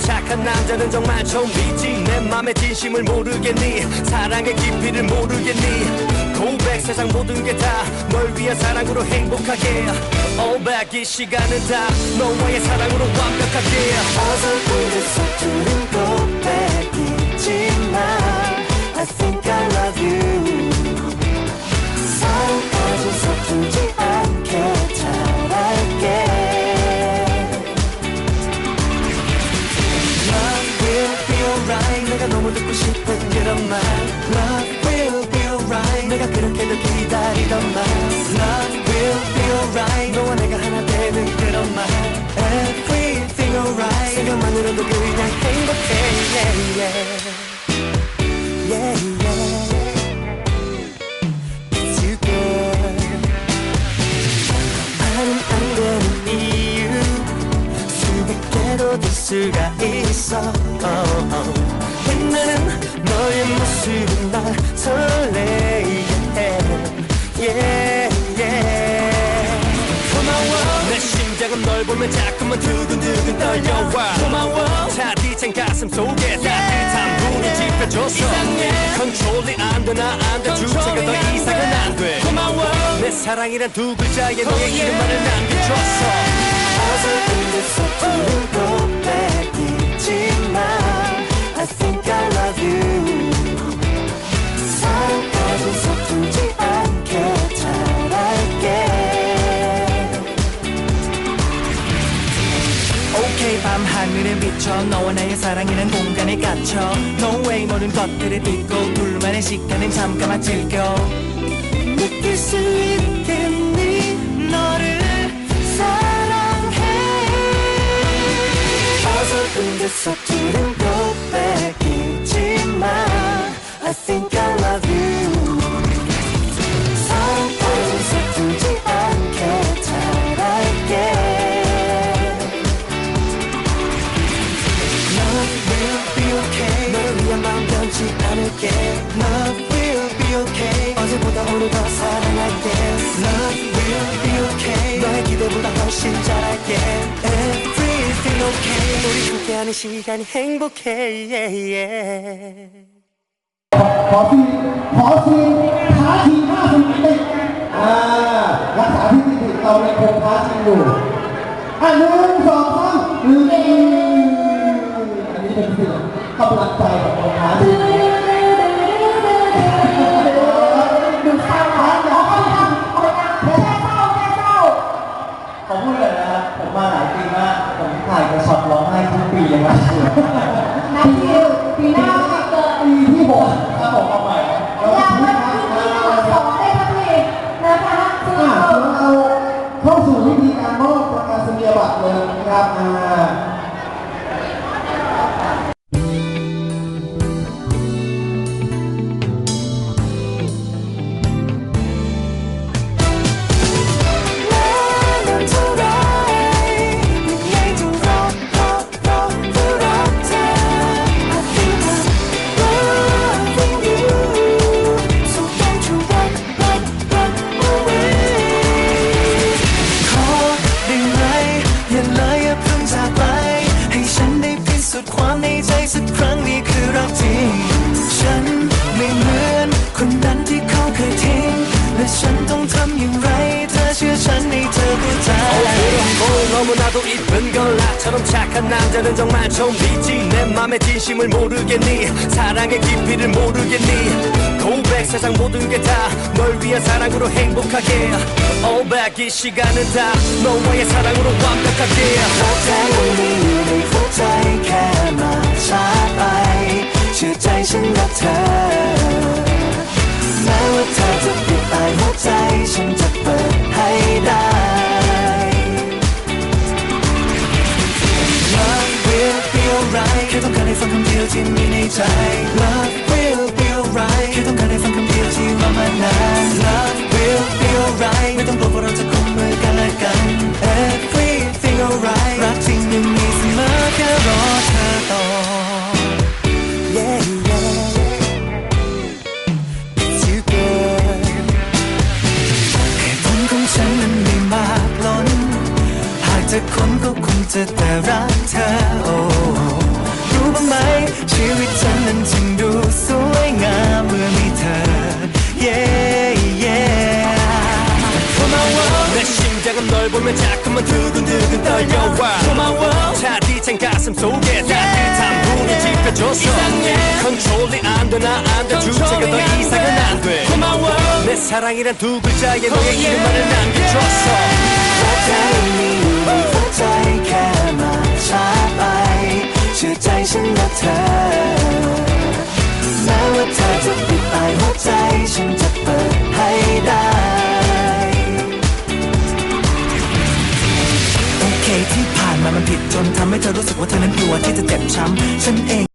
착한 남자는 정말 처음이지. 내 맘의 진심을 모르겠니? 사랑의 깊이를 모르겠니? 고백 세상 모든 게 다 널 위한 사랑으로 행복하게. All back 이 시간은 다 너와의 사랑으로 완벽하게. 어설프게 서 듣고 싶은 그런 말 Love will be alright 내가 그렇게도 기다리던 말 Love will be alright 너와 내가 하나 되는 그런 말 Everything alright 생각만으로도 그냥 행복해 yeah, yeah. Yeah, yeah. 말은 안 되는 이유 수백 개로 될 수가 있어 oh, oh. 모습은 날 설레게 해. yeah, yeah. 고마워. 내 심장은 널 보면 자꾸만 두근두근 떨려와. 고마워. 차디찬 가슴 속에 따뜻한 불을 지펴줘서 컨트롤이 안 되나 안돼. 주체가 더 이상은 안돼. 고마워. 내 사랑이란 두 글자에 너의 이름만을 남겨줬어 어설픈데 서투른 오케이 밤 하늘에 비춰 너와 나의 사랑이란 공간에 갇혀. No way 모든 것들을 잊고 둘만의 시간은 잠깐만 즐겨. 느낄 수 있겠 okay 어제보다 오늘 더 사랑할게 Love will be okay 너의 기대보다 훨씬 잘할게 Everything okay 우리 함께하는 시간이 행복해 yeah, yeah. ขอซีนขอซีนท้าทีห้าสมิติอ่ารักษาที่ติดเราในคงท้าทีอยู่อ่ะหนึ่งสองสามหนึ่งอันนี้เป็นสิ่งกำลังใจ ปียังไง ปีหน้า 너무나도 이쁜 걸 나처럼 착한 남자는 정말 처음이지 내 맘의 진심을 모르겠니 사랑의 깊이를 모르겠니 고백 세상 모든 게 다 널 위한 사랑으로 행복하게 All back 이 시간은 다 너와의 사랑으로 완벽하게 ใจวันนี้อยู่ในหัวใจแค่มาช้าไปเชื่อใจฉันรักเธอ ที่มีในใจ Love will feel right แค่ต้องการได้ฟังคำเดียวที่ว่ามานาน Love will feel right ไม่ต้องกลัวเพาเราจะคุมมือกันและกัน Everything alright รักจริงยังมีเสมอแค่รอเธอต่อ Yeah yeah It's you girl เหตุผลของฉันมันไม่มากล้น หากจะคนก็คงจะแต่รักเธอ oh. ไหม ชีวิตฉันนั้นจึงดูสวยงามเมื่อมีเธอ yeah yeah 고마워 내 심장은 널 보면 자꾸만 두근두근 떨려와 고마워 차디찬 가슴 속에 따뜻한 불을 지펴줬어 컨트롤이 안 돼 나 안돼 주체가 더 이상은 안돼 고마워 내 사랑이란 두 글자에 너의 이름만을 남겨줬어 ใจมีหัวใจแค่มาช้าไปเ ชื่อใจฉันนะเธอแม้ว่าเธอจะปิดตายหัวใจฉันจะเปิดให้ได้โอเคที่ผ่านมามันผิดจนทำให้เธอรู้สึกว่าเธอนั้นกลัวที่จะเจ็บช้ำฉันเอง